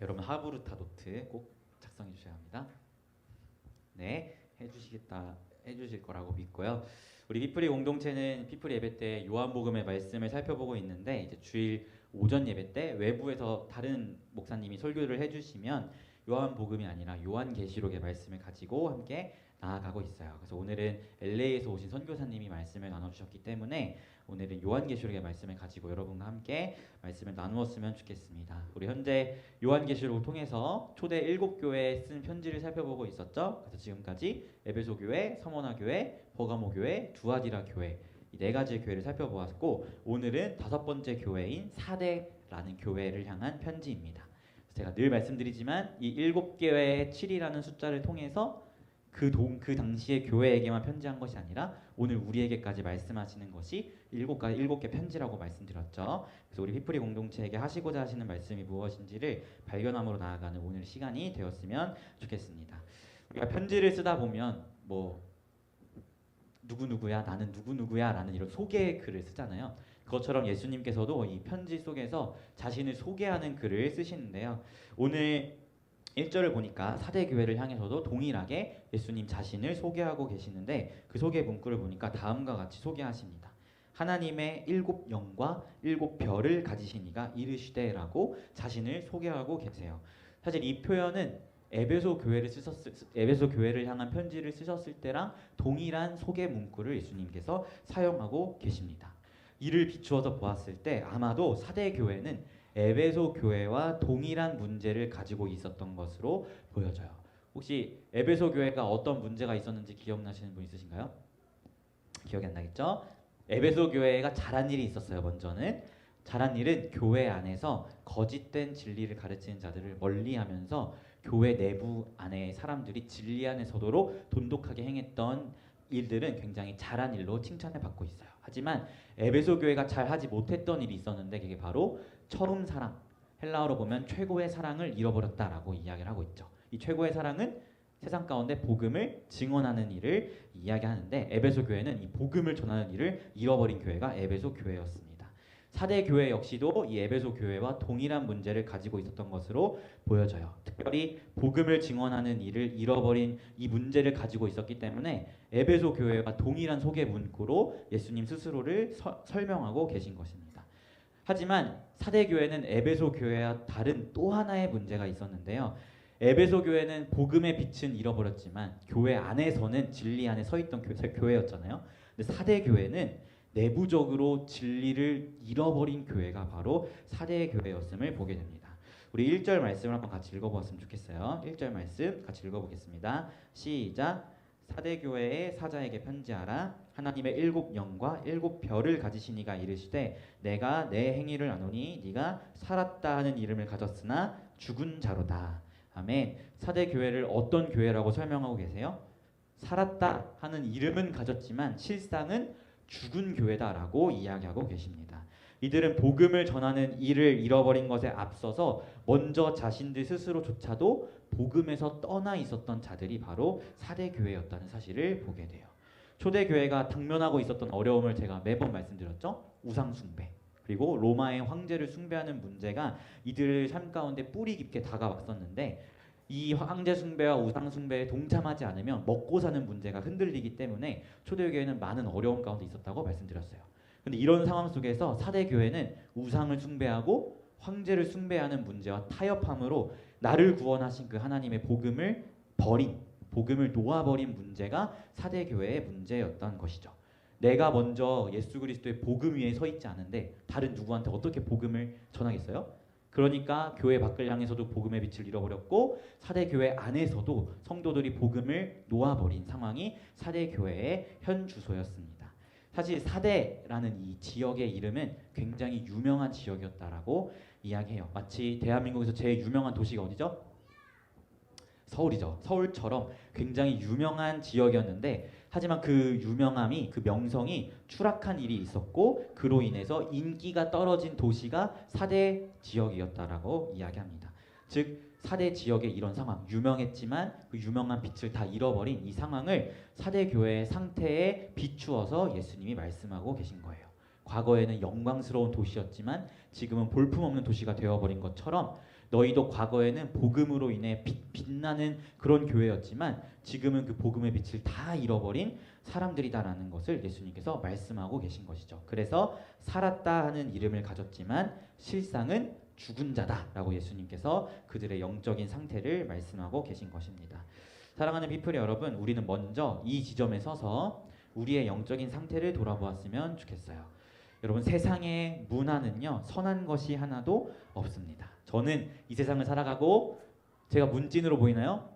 여러분 하부르타 노트 꼭 작성해 주셔야 합니다. 네, 해주시겠다 해주실 거라고 믿고요. 우리 피프리 공동체는 피프리 예배 때 요한복음의 말씀을 살펴보고 있는데 이제 주일 오전 예배 때 외부에서 다른 목사님이 설교를 해주시면 요한복음이 아니라 요한계시록의 말씀을 가지고 함께 나아가고 있어요. 그래서 오늘은 LA에서 오신 선교사님이 말씀을 나눠주셨기 때문에 오늘은 요한계시록의 말씀을 가지고 여러분과 함께 말씀을 나누었으면 좋겠습니다. 우리 현재 요한계시록을 통해서 초대 일곱 교회에 쓴 편지를 살펴보고 있었죠. 그래서 지금까지 에베소 교회, 서머나 교회, 버가모 교회, 두아디라 교회 이 네 가지의 교회를 살펴보았고 오늘은 다섯 번째 교회인 사대라는 교회를 향한 편지입니다. 제가 늘 말씀드리지만 이 일곱 개의 7이라는 숫자를 통해서 그, 동, 그 당시의 교회에게만 편지한 것이 아니라 오늘 우리에게까지 말씀하시는 것이 일곱 가지 일곱 개 편지라고 말씀드렸죠. 그래서 우리 피프리 공동체에게 하시고자 하시는 말씀이 무엇인지를 발견함으로 나아가는 오늘 시간이 되었으면 좋겠습니다. 우리가 편지를 쓰다 보면 뭐 누구 누구야 나는 누구 누구야 라는 이런 소개 글을 쓰잖아요. 그것처럼 예수님께서도 이 편지 속에서 자신을 소개하는 글을 쓰시는데요. 오늘 1절을 보니까 사대 교회를 향해서도 동일하게 예수님 자신을 소개하고 계시는데 그 소개 문구를 보니까 다음과 같이 소개하십니다. 하나님의 일곱 영과 일곱 별을 가지신 이가 이르시되라고 자신을 소개하고 계세요. 사실 이 표현은 에베소 교회를 쓰셨을 에베소 교회를 향한 편지를 쓰셨을 때랑 동일한 소개 문구를 예수님께서 사용하고 계십니다. 이를 비추어서 보았을 때 아마도 사대 교회는 에베소 교회와 동일한 문제를 가지고 있었던 것으로 보여져요. 혹시 에베소 교회가 어떤 문제가 있었는지 기억나시는 분 있으신가요? 기억이 안 나겠죠? 에베소 교회가 잘한 일이 있었어요. 먼저는 잘한 일은 교회 안에서 거짓된 진리를 가르치는 자들을 멀리하면서 교회 내부 안에 사람들이 진리 안에 서도록 돈독하게 행했던 일들은 굉장히 잘한 일로 칭찬을 받고 있어요. 하지만 에베소 교회가 잘하지 못했던 일이 있었는데 그게 바로 처음 사랑 헬라어로 보면 최고의 사랑을 잃어버렸다라고 이야기를 하고 있죠. 이 최고의 사랑은 세상 가운데 복음을 증언하는 일을 이야기하는데 에베소 교회는 이 복음을 전하는 일을 잃어버린 교회가 에베소 교회였습니다. 사대 교회 역시도 이 에베소 교회와 동일한 문제를 가지고 있었던 것으로 보여져요. 특별히 복음을 증언하는 일을 잃어버린 이 문제를 가지고 있었기 때문에 에베소 교회와 동일한 소개 문구로 예수님 스스로를 서, 설명하고 계신 것입니다. 하지만 사대 교회는 에베소 교회와 다른 또 하나의 문제가 있었는데요. 에베소 교회는 복음의 빛은 잃어버렸지만 교회 안에서는 진리 안에 서 있던 교회였잖아요. 근데 사대 교회는 내부적으로 진리를 잃어버린 교회가 바로 사대 교회였음을 보게 됩니다. 우리 1절 말씀을 한번 같이 읽어보았으면 좋겠어요. 1절 말씀 같이 읽어보겠습니다. 시작. 사대 교회의 사자에게 편지하라. 하나님의 일곱 영과 일곱 별을 가지신 이가 이르시되 내가 내 행위를 아노니 네가 살았다 하는 이름을 가졌으나 죽은 자로다. 아멘. 사대 교회를 어떤 교회라고 설명하고 계세요? 살았다 하는 이름은 가졌지만 실상은 죽은 교회다라고 이야기하고 계십니다. 이들은 복음을 전하는 일을 잃어버린 것에 앞서서 먼저 자신들 스스로조차도 복음에서 떠나 있었던 자들이 바로 사대 교회였다는 사실을 보게 돼요. 초대 교회가 당면하고 있었던 어려움을 제가 매번 말씀드렸죠. 우상 숭배. 그리고 로마의 황제를 숭배하는 문제가 이들 삶 가운데 뿌리 깊게 다가왔었는데 이 황제 숭배와 우상 숭배에 동참하지 않으면 먹고 사는 문제가 흔들리기 때문에 초대교회는 많은 어려움 가운데 있었다고 말씀드렸어요. 근데 이런 상황 속에서 사대 교회는 우상을 숭배하고 황제를 숭배하는 문제와 타협함으로 나를 구원하신 그 하나님의 복음을 버린 복음을 놓아버린 문제가 사대 교회의 문제였던 것이죠. 내가 먼저 예수 그리스도의 복음 위에 서 있지 않은데 다른 누구한테 어떻게 복음을 전하겠어요? 그러니까 교회 밖을 향해서도 복음의 빛을 잃어버렸고 사대 교회 안에서도 성도들이 복음을 놓아버린 상황이 사대 교회의 현 주소였습니다. 사실 사대라는 이 지역의 이름은 굉장히 유명한 지역이었다라고 이야기해요. 마치 대한민국에서 제일 유명한 도시가 어디죠? 서울이죠. 서울처럼 굉장히 유명한 지역이었는데 하지만 그 유명함이 그 명성이 추락한 일이 있었고 그로 인해서 인기가 떨어진 도시가 사대 지역이었다라고 이야기합니다. 즉 사대 지역의 이런 상황 유명했지만 그 유명한 빛을 다 잃어버린 이 상황을 사대 교회의 상태에 비추어서 예수님이 말씀하고 계신 거예요. 과거에는 영광스러운 도시였지만 지금은 볼품없는 도시가 되어버린 것처럼 너희도 과거에는 복음으로 인해 빛, 빛나는 그런 교회였지만 지금은 그 복음의 빛을 다 잃어버린 사람들이다라는 것을 예수님께서 말씀하고 계신 것이죠. 그래서 살았다 하는 이름을 가졌지만 실상은 죽은 자다라고 예수님께서 그들의 영적인 상태를 말씀하고 계신 것입니다. 사랑하는 비플 여러분, 우리는 먼저 이 지점에 서서 우리의 영적인 상태를 돌아보았으면 좋겠어요. 여러분 세상의 문화는요 선한 것이 하나도 없습니다. 저는 이 세상을 살아가고 제가 문진으로 보이나요?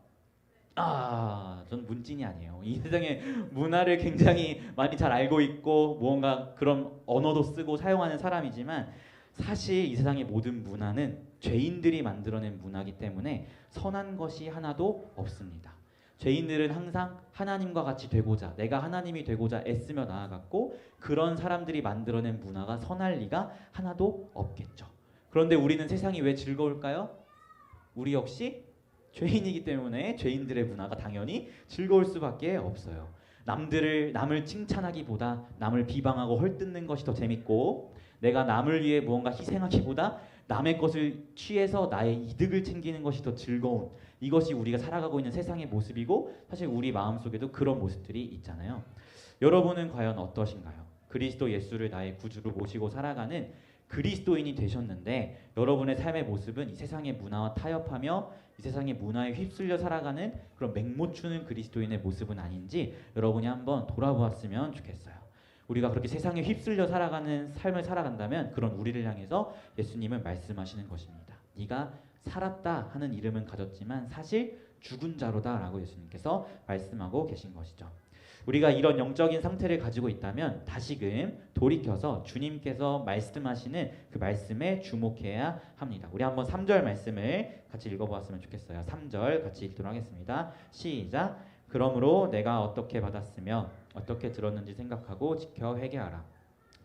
아, 전 문진이 아니에요. 이 세상의 문화를 굉장히 많이 잘 알고 있고 무언가 그런 언어도 쓰고 사용하는 사람이지만 사실 이 세상의 모든 문화는 죄인들이 만들어낸 문화이기 때문에 선한 것이 하나도 없습니다. 죄인들은 항상 하나님과 같이 되고자 내가 하나님이 되고자 애쓰며 나아갔고 그런 사람들이 만들어낸 문화가 선할 리가 하나도 없겠죠. 그런데 우리는 세상이 왜 즐거울까요? 우리 역시 죄인이기 때문에 죄인들의 문화가 당연히 즐거울 수밖에 없어요. 남들을 남을 칭찬하기보다 남을 비방하고 헐뜯는 것이 더 재밌고 내가 남을 위해 무언가 희생하기보다 남의 것을 취해서 나의 이득을 챙기는 것이 더 즐거운 이것이 우리가 살아가고 있는 세상의 모습이고 사실 우리 마음속에도 그런 모습들이 있잖아요. 여러분은 과연 어떠신가요? 그리스도 예수를 나의 구주로 모시고 살아가는 그리스도인이 되셨는데 여러분의 삶의 모습은 이 세상의 문화와 타협하며 이 세상의 문화에 휩쓸려 살아가는 그런 맹모추는 그리스도인의 모습은 아닌지 여러분이 한번 돌아보았으면 좋겠어요. 우리가 그렇게 세상에 휩쓸려 살아가는 삶을 살아간다면 그런 우리를 향해서 예수님은 말씀하시는 것입니다. 네가 살았다 하는 이름은 가졌지만 사실 죽은 자로다라고 예수님께서 말씀하고 계신 것이죠. 우리가 이런 영적인 상태를 가지고 있다면 다시금 돌이켜서 주님께서 말씀하시는 그 말씀에 주목해야 합니다. 우리 한번 3절 말씀을 같이 읽어보았으면 좋겠어요. 3절 같이 읽도록 하겠습니다. 시작. 그러므로 내가 어떻게 받았으며 어떻게 들었는지 생각하고 지켜 회개하라.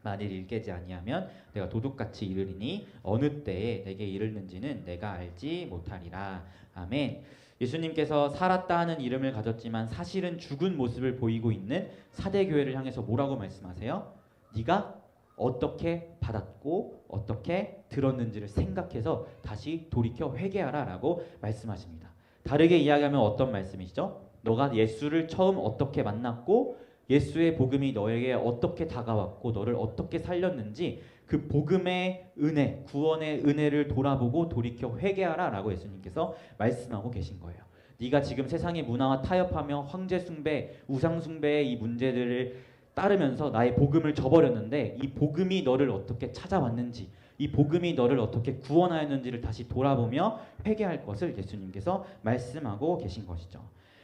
만일 일깨지 아니하면 내가 도둑같이 이르리니 어느 때에 내게 이르는지는 내가 알지 못하리라. 아멘. 예수님께서 살았다 하는 이름을 가졌지만 사실은 죽은 모습을 보이고 있는 사대 교회를 향해서 뭐라고 말씀하세요? 네가 어떻게 받았고 어떻게 들었는지를 생각해서 다시 돌이켜 회개하라라고 말씀하십니다. 다르게 이야기하면 어떤 말씀이시죠? 너가 예수를 처음 어떻게 만났고 예수의 복음이 너에게 어떻게 다가왔고 너를 어떻게 살렸는지 그 복음의 은혜, 구원의 은혜를 돌아보고 돌이켜 회개하라라고 예수님께서 말씀하고 계신 거예요. 네가 지금 세상의 문화와 타협하며 황제 숭배, 우상 숭배의 이 문제들을 따르면서 나의 복음을 저버렸는데 이 복음이 너를 어떻게 찾아왔는지 이 복음이 너를 어떻게 구원하였는지를 다시 돌아보며 회개할 것을 예수님께서 말씀하고 계신 것이죠.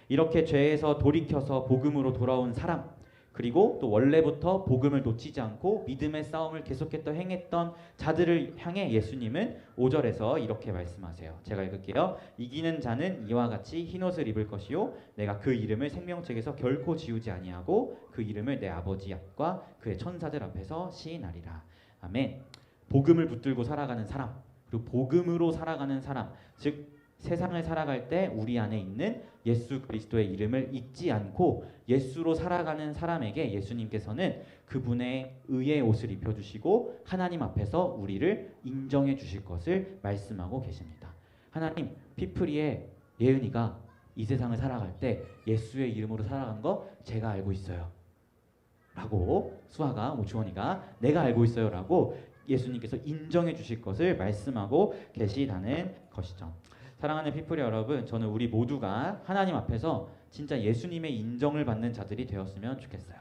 이렇게 죄에서 돌이켜서 복음으로 돌아온 사람 그리고 또 원래부터 복음을 놓치지 않고 믿음의 싸움을 계속했던 행했던 자들을 향해 예수님은 5절에서 이렇게 말씀하세요. 제가 읽을게요. 이기는 자는 이와 같이 흰 옷을 입을 것이요 내가 그 이름을 생명책에서 결코 지우지 아니하고 그 이름을 내 아버지 앞과 그의 천사들 앞에서 시인하리라. 아멘. 복음을 붙들고 살아가는 사람 그리고 복음으로 살아가는 사람 즉 세상을 살아갈 때 우리 안에 있는 예수 그리스도의 이름을 잊지 않고 예수로 살아가는 사람에게 예수님께서는 그분의 의의 옷을 입혀주시고 하나님 앞에서 우리를 인정해 주실 것을 말씀하고 계십니다. 하나님 피프리의 예은이가 이 세상을 살아갈 때 예수의 이름으로 살아간 거 제가 알고 있어요. 라고 수아가 오주원이가 내가 알고 있어요라고 예수님께서 인정해 주실 것을 말씀하고 계시다는 것이죠. 사랑하는 피플 여러분, 저는 우리 모두가 하나님 앞에서 진짜 예수님의 인정을 받는 자들이 되었으면 좋겠어요.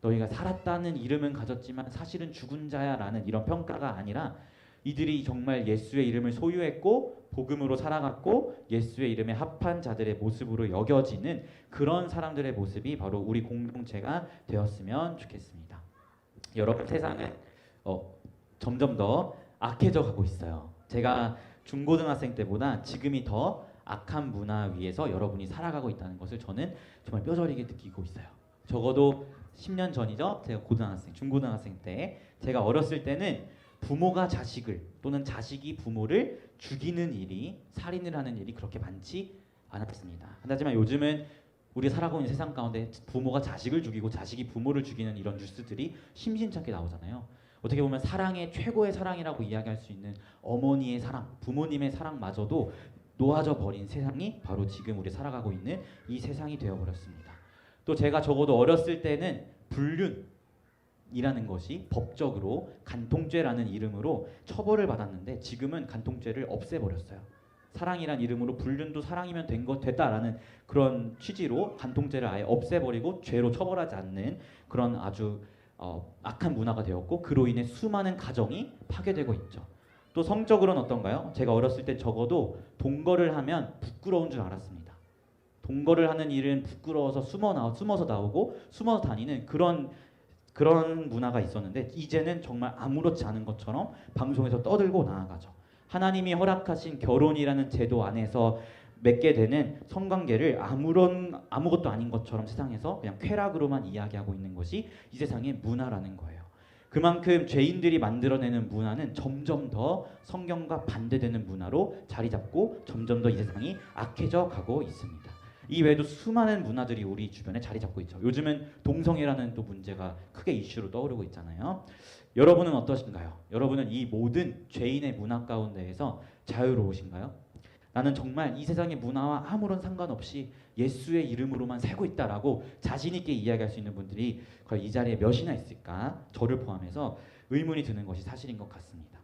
너희가 살았다는 이름은 가졌지만 사실은 죽은 자야라는 이런 평가가 아니라 이들이 정말 예수의 이름을 소유했고 복음으로 살아갔고 예수의 이름에 합한 자들의 모습으로 여겨지는 그런 사람들의 모습이 바로 우리 공동체가 되었으면 좋겠습니다. 여러분 세상은 어, 점점 더 악해져 가고 있어요. 제가 중고등학생 때보다 지금이 더 악한 문화 위에서 여러분이 살아가고 있다는 것을 저는 정말 뼈저리게 느끼고 있어요. 적어도 10년 전이죠. 제가 고등학생, 중고등학생 때 제가 어렸을 때는 부모가 자식을 또는 자식이 부모를 죽이는 일이 살인을 하는 일이 그렇게 많지 않았습니다. 하지만 요즘은 우리 살아가고 있는 세상 가운데 부모가 자식을 죽이고 자식이 부모를 죽이는 이런 뉴스들이 심심찮게 나오잖아요. 어떻게 보면 사랑의 최고의 사랑이라고 이야기할 수 있는 어머니의 사랑, 부모님의 사랑마저도 놓아져 버린 세상이 바로 지금 우리 살아가고 있는 이 세상이 되어 버렸습니다. 또 제가 적어도 어렸을 때는 불륜이라는 것이 법적으로 간통죄라는 이름으로 처벌을 받았는데 지금은 간통죄를 없애버렸어요. 사랑이란 이름으로 불륜도 사랑이면 된 것 됐다라는 그런 취지로 간통죄를 아예 없애버리고 죄로 처벌하지 않는 그런 아주 어, 악한 문화가 되었고 그로 인해 수많은 가정이 파괴되고 있죠. 또 성적으로는 어떤가요? 제가 어렸을 때 적어도 동거를 하면 부끄러운 줄 알았습니다. 동거를 하는 일은 부끄러워서 숨어 나 숨어서 나오고 숨어서 다니는 그런 그런 문화가 있었는데 이제는 정말 아무렇지 않은 것처럼 방송에서 떠들고 나아가죠. 하나님이 허락하신 결혼이라는 제도 안에서 맺게 되는 성관계를 아무런 아무것도 아닌 것처럼 세상에서 그냥 쾌락으로만 이야기하고 있는 것이 이 세상의 문화라는 거예요. 그만큼 죄인들이 만들어내는 문화는 점점 더 성경과 반대되는 문화로 자리 잡고 점점 더 이 세상이 악해져 가고 있습니다. 이 외에도 수많은 문화들이 우리 주변에 자리 잡고 있죠. 요즘은 동성애라는 또 문제가 크게 이슈로 떠오르고 있잖아요. 여러분은 어떠신가요? 여러분은 이 모든 죄인의 문화 가운데에서 자유로우신가요? 나는 정말 이 세상의 문화와 아무런 상관없이 예수의 이름으로만 살고 있다라고 자신 있게 이야기할 수 있는 분들이 과연 이 자리에 몇이나 있을까? 저를 포함해서 의문이 드는 것이 사실인 것 같습니다.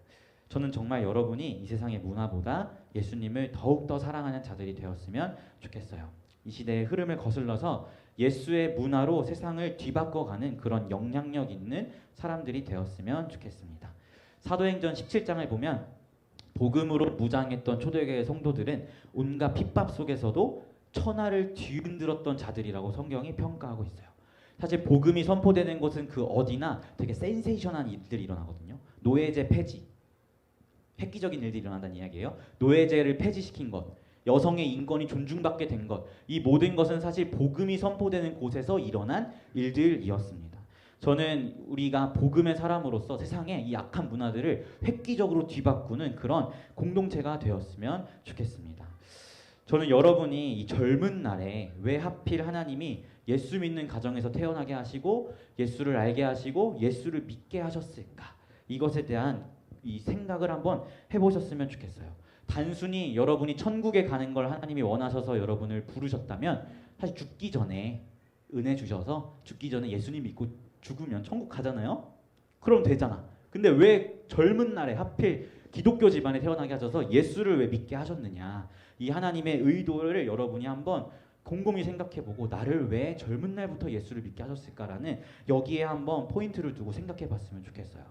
저는 정말 여러분이 이 세상의 문화보다 예수님을 더욱더 사랑하는 자들이 되었으면 좋겠어요. 이 시대의 흐름을 거슬러서 예수의 문화로 세상을 뒤바꿔가는 그런 영향력 있는 사람들이 되었으면 좋겠습니다. 사도행전 17장을 보면 복음으로 무장했던 초대교회 성도들은 온갖 핍박 속에서도 천하를 뒤흔들었던 자들이라고 성경이 평가하고 있어요. 사실 복음이 선포되는 곳은 그 어디나 되게 센세이션한 일들이 일어나거든요. 노예제 폐지, 획기적인 일들이 일어난다는 이야기예요. 노예제를 폐지시킨 것, 여성의 인권이 존중받게 된 것, 이 모든 것은 사실 복음이 선포되는 곳에서 일어난 일들이었습니다. 저는 우리가 복음의 사람으로서 세상의 이 악한 문화들을 획기적으로 뒤바꾸는 그런 공동체가 되었으면 좋겠습니다. 저는 여러분이 이 젊은 날에 왜 하필 하나님이 예수 믿는 가정에서 태어나게 하시고 예수를 알게 하시고 예수를 믿게 하셨을까? 이것에 대한 이 생각을 한번 해보셨으면 좋겠어요. 단순히 여러분이 천국에 가는 걸 하나님이 원하셔서 여러분을 부르셨다면 사실 죽기 전에 은혜 주셔서 죽기 전에 예수님 믿고 죽으면 천국 가잖아요. 그럼 되잖아. 근데 왜 젊은 날에 하필 기독교 집안에 태어나게 하셔서 예수를 왜 믿게 하셨느냐? 이 하나님의 의도를 여러분이 한번 곰곰이 생각해보고 나를 왜 젊은 날부터 예수를 믿게 하셨을까라는 여기에 한번 포인트를 두고 생각해봤으면 좋겠어요.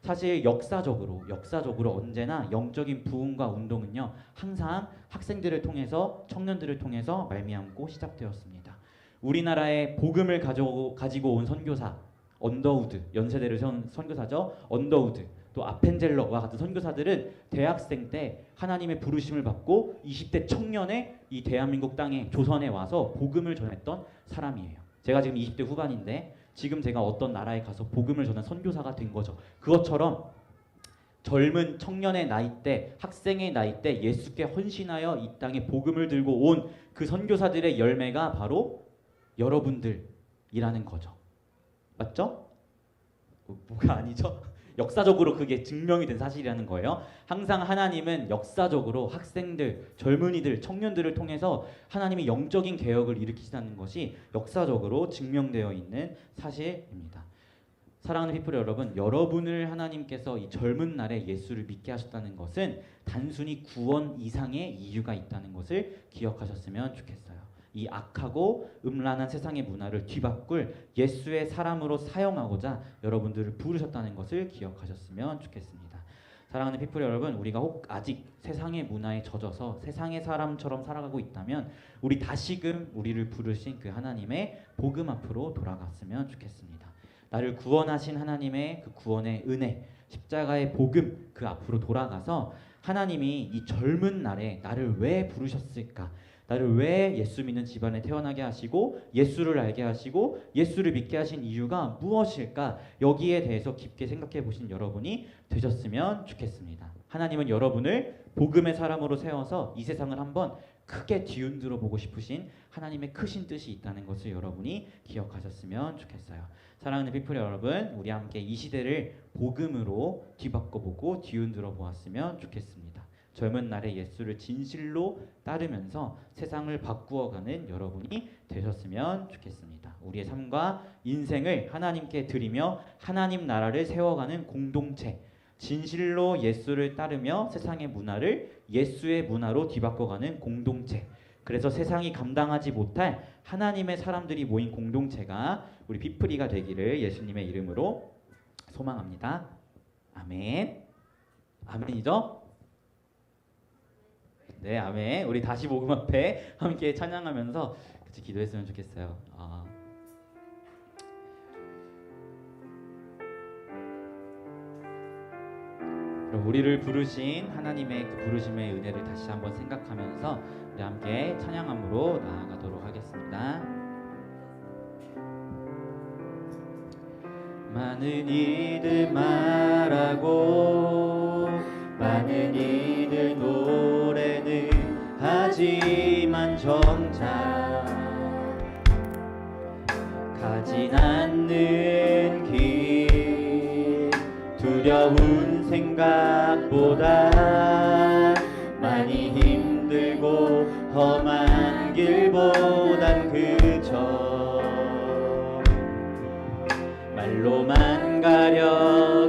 사실 역사적으로 역사적으로 언제나 영적인 부흥과 운동은요 항상 학생들을 통해서 청년들을 통해서 말미암고 시작되었습니다. 우리나라에 복음을 가지고 가지고 온 선교사 언더우드 연세대를 세운 선교사죠 언더우드 또 아펜젤러와 같은 선교사들은 대학생 때 하나님의 부르심을 받고 20대 청년의 이 대한민국 땅에 조선에 와서 복음을 전했던 사람이에요. 제가 지금 20대 후반인데 지금 제가 어떤 나라에 가서 복음을 전한 선교사가 된 거죠. 그것처럼 젊은 청년의 나이 때, 학생의 나이 때 예수께 헌신하여 이 땅에 복음을 들고 온 그 선교사들의 열매가 바로 여러분들이라는 거죠. 맞죠? 뭐, 뭐가 아니죠? 역사적으로 그게 증명이 된 사실이라는 거예요. 항상 하나님은 역사적으로 학생들, 젊은이들, 청년들을 통해서 하나님이 영적인 개혁을 일으키시다는 것이 역사적으로 증명되어 있는 사실입니다. 사랑하는 피플 여러분, 여러분을 하나님께서 이 젊은 날에 예수를 믿게 하셨다는 것은 단순히 구원 이상의 이유가 있다는 것을 기억하셨으면 좋겠어요. 이 악하고 음란한 세상의 문화를 뒤바꿀 예수의 사람으로 사용하고자 여러분들을 부르셨다는 것을 기억하셨으면 좋겠습니다. 사랑하는 피플 여러분, 우리가 혹 아직 세상의 문화에 젖어서 세상의 사람처럼 살아가고 있다면 우리 다시금 우리를 부르신 그 하나님의 복음 앞으로 돌아갔으면 좋겠습니다. 나를 구원하신 하나님의 그 구원의 은혜, 십자가의 복음 그 앞으로 돌아가서 하나님이 이 젊은 날에 나를 왜 부르셨을까? 나를 왜 예수 믿는 집안에 태어나게 하시고 예수를 알게 하시고 예수를 믿게 하신 이유가 무엇일까? 여기에 대해서 깊게 생각해 보신 여러분이 되셨으면 좋겠습니다. 하나님은 여러분을 복음의 사람으로 세워서 이 세상을 한번 크게 뒤흔들어 보고 싶으신 하나님의 크신 뜻이 있다는 것을 여러분이 기억하셨으면 좋겠어요. 사랑하는 피플 여러분, 우리 함께 이 시대를 복음으로 뒤바꿔 보고 뒤흔들어 보았으면 좋겠습니다. 젊은 날에 예수를 진실로 따르면서 세상을 바꾸어가는 여러분이 되셨으면 좋겠습니다. 우리의 삶과 인생을 하나님께 드리며 하나님 나라를 세워가는 공동체, 진실로 예수를 따르며 세상의 문화를 예수의 문화로 뒤바꿔가는 공동체. 그래서 세상이 감당하지 못할 하나님의 사람들이 모인 공동체가 우리 피프리가 되기를 예수님의 이름으로 소망합니다. 아멘. 아멘이죠? 네, 아멘. 우리 다시 복음 앞에 함께 찬양하면서 같이 기도했으면 좋겠어요. 아. 우리를 부르신 하나님의 그 부르심의 은혜를 다시 한번 생각하면서 우리 함께 찬양함으로 나아가도록 하겠습니다. 많은 이들 말하고 많은 이들 노래는 하지만 정작 가진 않는 길 두려운 생각보다 많이 힘들고 험한 길보단 그저 말로만 가려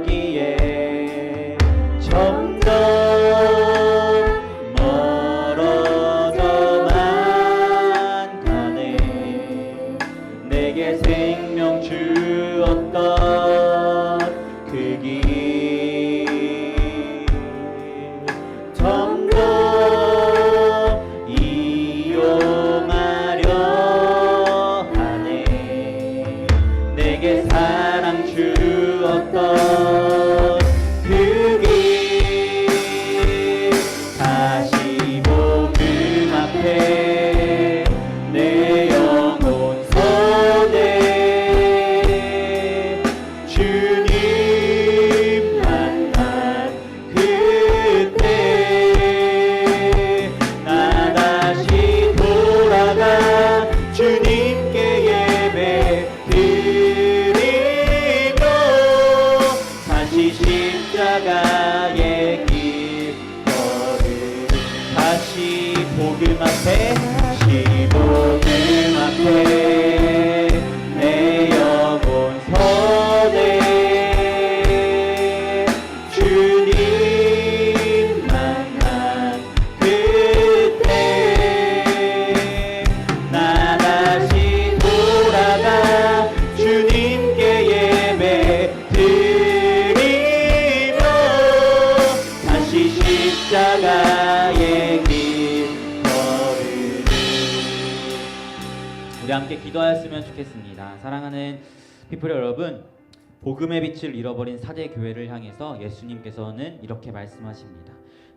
다시 십자가의 길 걸음 다시 복음 앞에 사랑하는 피플 여러분, 복음의 빛을 잃어버린 사대 교회를 향해서 예수님께서는 이렇게 말씀하십니다.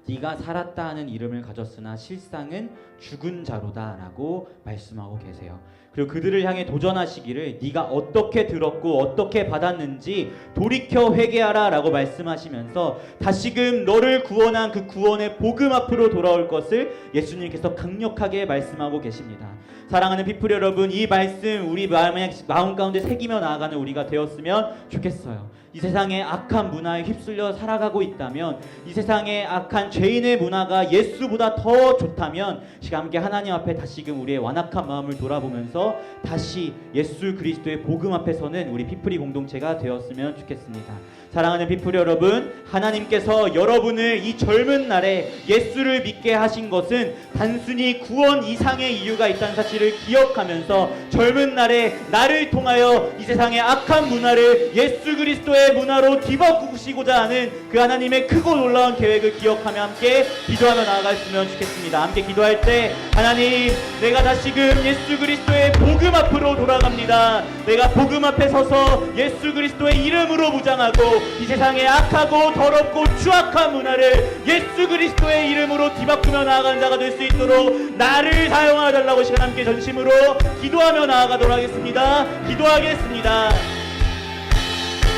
네가 살았다 하는 이름을 가졌으나 실상은 죽은 자로다라고 말씀하고 계세요. 그리고 그들을 향해 도전하시기를 네가 어떻게 들었고 어떻게 받았는지 돌이켜 회개하라라고 말씀하시면서 다시금 너를 구원한 그 구원의 복음 앞으로 돌아올 것을 예수님께서 강력하게 말씀하고 계십니다. 사랑하는 피플 여러분, 이 말씀 우리 마음 가운데 새기며 나아가는 우리가 되었으면 좋겠어요. 이 세상의 악한 문화에 휩쓸려 살아가고 있다면, 이 세상의 악한 죄인의 문화가 예수보다 더 좋다면, 시간 함께 하나님 앞에 다시금 우리의 완악한 마음을 돌아보면서 다시 예수 그리스도의 복음 앞에 서는 우리 피플이 공동체가 되었으면 좋겠습니다. 사랑하는 피플 여러분, 하나님께서 여러분을 이 젊은 날에 예수를 믿게 하신 것은 단순히 구원 이상의 이유가 있다는 사실을 기억하면서 젊은 날에 나를 통하여 이 세상의 악한 문화를 예수 그리스도의 문화로 뒤바꾸시고자 하는 그 하나님의 크고 놀라운 계획을 기억하며 함께 기도하며 나아갔으면 좋겠습니다. 함께 기도할 때 하나님, 내가 다시금 예수 그리스도의 복음 앞으로 돌아갑니다. 내가 복음 앞에 서서 예수 그리스도의 이름으로 무장하고 이 세상의 악하고 더럽고 추악한 문화를 예수 그리스도의 이름으로 뒤바꾸며 나아가는 자가 될 수 있도록 나를 사용하여 달라고 시간 함께 전심으로 기도하며 나아가도록 하겠습니다. 기도하겠습니다.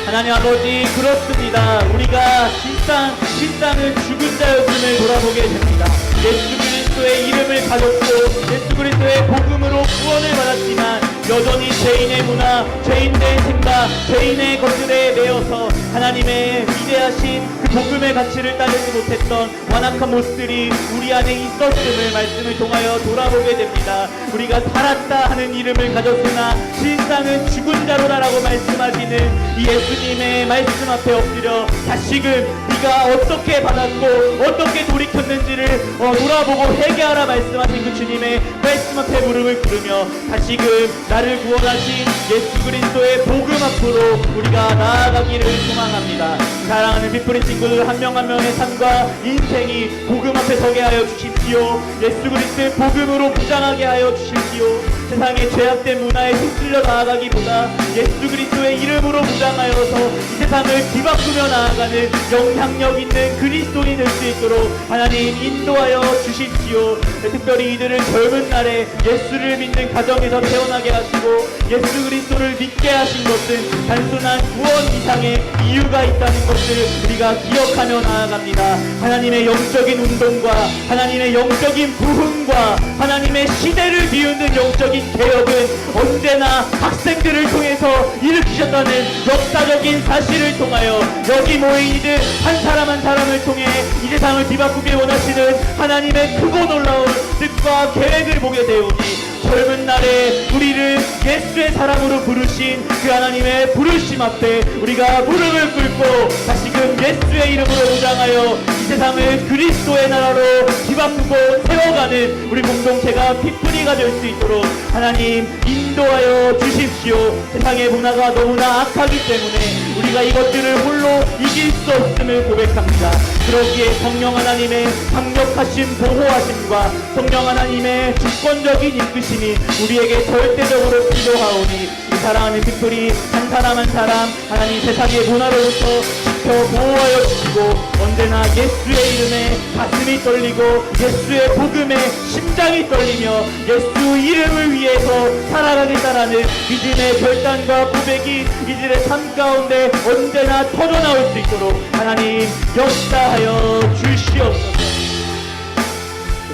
하나님 아버지 그렇습니다. 우리가 실상 실상은 죽은 자였음을 돌아보게 됩니다. 예수 그리스도의 이름을 가졌고 예수 그리스도의 복음으로 구원을 받았지만 여전히 죄인의 문화, 죄인의 생각, 죄인의 것들에 매여서 하나님의 위대하신 그 복음의 가치를 따르지 못했던 완악한 모습들이 우리 안에 있었음을 말씀을 통하여 돌아보게 됩니다. 우리가 살았다 하는 이름을 가졌으나 실상은 죽은 자로다라고 말씀하시는 이 예수님의 말씀 앞에 엎드려 다시금 네가 어떻게 받았고 어떻게 돌이켰는지를 어, 돌아보고 회개하라 말씀하신 그 주님의 말씀 앞에 무릎을 꿇으며 다시금 나를 구원하신 예수 그리스도의 복음 앞으로 우리가 나아가기를 소망합니다. 사랑하는 빗뿌리 친구 들 한 명 한 명의 삶과 인생이 복음 앞에 서게 하여 주십시오. 예수 그리스도의 복음으로 무장하게 하여 주십시오. 세상의 죄악된 문화에 휩쓸려 나아가기보다 예수 그리스도의 이름으로 무장하여서 이 세상을 뒤바꾸며 나아가는 영향력 있는 그리스도인이 될 수 있도록 하나님 인도하여 주십시오. 특별히 이들을 젊은 날에 예수를 믿는 가정에서 태어나게 하시고 예수 그리스도를 믿게 하신 것은 단순한 구원 이상의 이유가 있다는 것을 우리가 기억하며 나아갑니다. 하나님의 영적인 운동과 하나님의 영적인 부흥과 하나님의 시대를 비우는 영적인 개혁은 언제나 학생들을 통해서 일으키셨다는 역사적인 사실을 통하여 여기 모인 이들 한 사람 한 사람을 통해 이 세상을 뒤바꾸길 원하시는 하나님의 크고 놀라운 뜻과 계획을 보게 되오니 젊은 날에 우리를 예수의 사랑으로 부르신 그 하나님의 부르심 앞에 우리가 무릎을 꿇고 다시금 예수의 이름으로 무장하여 이 세상을 그리스도의 나라로 뒤바꾸고 세워가는 우리 공동체가 피뿌리가 될 수 있도록 하나님 인도하여 주 십시오. 세상의 문화가 너무나 악하기 때문에 우리가 이것들을 홀로 이길 수 없음을 고백합니다. 그러기에 성령 하나님의 강력하신 보호하심과 성령 하나님의 주권적인 이끄심이 우리에게 절대적으로 필요하오니 이 사랑하는 빅토리 한 사람 한 사람. 하나님 세상의 문화로부터 지켜 보호하여 주시고 언제나 예수의 이름에 가슴이 떨리고 예수의 복음에 심장이 떨리며 예수 이름을 위해서 살아가겠다라는 믿음의 결단과 고백이 이들의 삶 가운데 언제나 터져나올 수 있도록 하나님 역사하여 주시옵소서.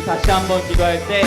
다시 한번 기도할 때